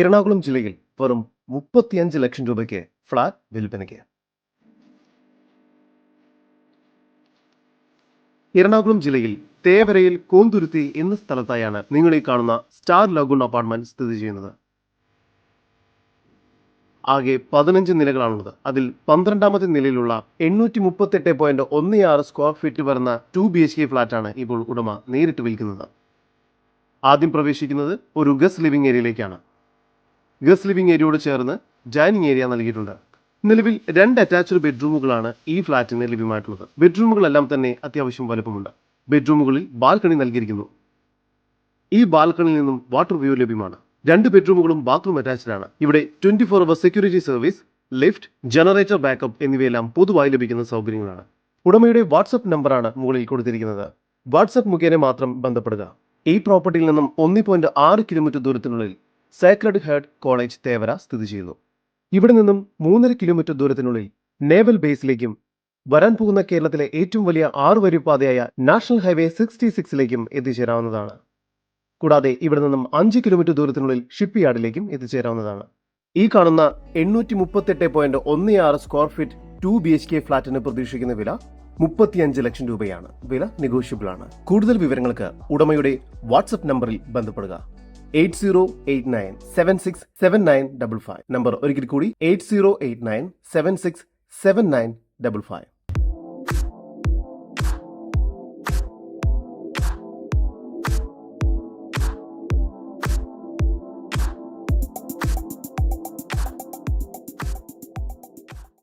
എറണാകുളം ജില്ലയിൽ വെറും മുപ്പത്തിയഞ്ച് ലക്ഷം രൂപയ്ക്ക് ഫ്ളാറ്റ് വിൽപ്പനയ്ക്ക്. എറണാകുളം ജില്ലയിൽ തേവരയിൽ കോന്തുരുത്തി എന്ന സ്ഥലത്തായാണ് നിങ്ങൾ ഈ കാണുന്ന സ്റ്റാർ ലഗൂൺ അപ്പാർട്ട്മെന്റ് സ്ഥിതി ചെയ്യുന്നത്. ആകെ പതിനഞ്ച് നിലകളാണുള്ളത്. അതിൽ പന്ത്രണ്ടാമത്തെ നിലയിലുള്ള എണ്ണൂറ്റി മുപ്പത്തി എട്ട് പോയിന്റ് ഒന്ന് ആറ് സ്ക്വയർ ഫീറ്റ് വരുന്ന ടു ബി എച്ച് കെ ഫ്ളാറ്റാണ് ഇപ്പോൾ ഉടമ നേരിട്ട് വിൽക്കുന്നത്. ആദ്യം പ്രവേശിക്കുന്നത് ഒരു ഗസ് ലിവിംഗ് ഏരിയയിലേക്കാണ് ഗസ് ലിവിംഗ് ഏരിയയോട് ചേർന്ന് ഡൈനിങ് ഏരിയ നൽകിയിട്ടുണ്ട്. നിലവിൽ രണ്ട് അറ്റാച്ച്ഡ് ബെഡ്റൂമുകളാണ് ഈ ഫ്ലാറ്റിന് ലഭ്യമായിട്ടുള്ളത്. ബെഡ്റൂമുകളെല്ലാം തന്നെ അത്യാവശ്യം വലുപ്പമുണ്ട്. ബെഡ്റൂമുകളിൽ ബാൽക്കണി നൽകിയിരിക്കുന്നു. ഈ ബാൽക്കണിയിൽ നിന്നും വാട്ടർ വ്യൂ ലഭ്യമാണ്. രണ്ട് ബെഡ്റൂമുകളും ബാത്റൂം അറ്റാച്ച്ഡ് ആണ്. ഇവിടെ twenty four hour security service lift generator backup എന്നിവയെല്ലാം പൊതുവായി ലഭിക്കുന്ന സൗകര്യങ്ങളാണ്. ഉടമയുടെ വാട്സപ്പ് നമ്പറാണ് മുകളിൽ കൊടുത്തിരിക്കുന്നത്. വാട്സപ്പ് മുഖേന മാത്രം ബന്ധപ്പെടുക. ഈ പ്രോപ്പർട്ടിയിൽ നിന്നും ഒന്ന് കിലോമീറ്റർ ദൂരത്തിനുള്ളിൽ സേക്രഡ് ഹേർട്ട് കോളേജ് തേവര സ്ഥിതി ചെയ്യുന്നു. ഇവിടെ നിന്നും മൂന്നര കിലോമീറ്റർ ദൂരത്തിനുള്ളിൽ നേവൽ ബേസിലേക്കും വരാൻ പോകുന്ന കേരളത്തിലെ ഏറ്റവും വലിയ ആറ് പാതയായ നാഷണൽ ഹൈവേ സിക്സ്റ്റി സിക്സിലേക്കും എത്തിച്ചേരാവുന്നതാണ്. കൂടാതെ ഇവിടെ നിന്നും അഞ്ച് കിലോമീറ്റർ ദൂരത്തിനുള്ളിൽ ഷിപ്പ് യാർഡിലേക്കും എത്തിച്ചേരാവുന്നതാണ്. ഈ കാണുന്ന എണ്ണൂറ്റി മുപ്പത്തെട്ട് പോയിന്റ് ഒന്ന് ആറ് square feet two B H K ഫ്ളാറ്റിന് പ്രതീക്ഷിക്കുന്ന വില മുപ്പത്തിയഞ്ച് ലക്ഷം രൂപയാണ്. വില നെഗോഷ്യബിൾ ആണ്. കൂടുതൽ വിവരങ്ങൾക്ക് ഉടമയുടെ വാട്സപ്പ് നമ്പറിൽ ബന്ധപ്പെടുക. Eight zero eight nine seven six seven nine double five. Number ഒരിക്കൽ കൂടി eight zero eight nine seven six seven nine double five.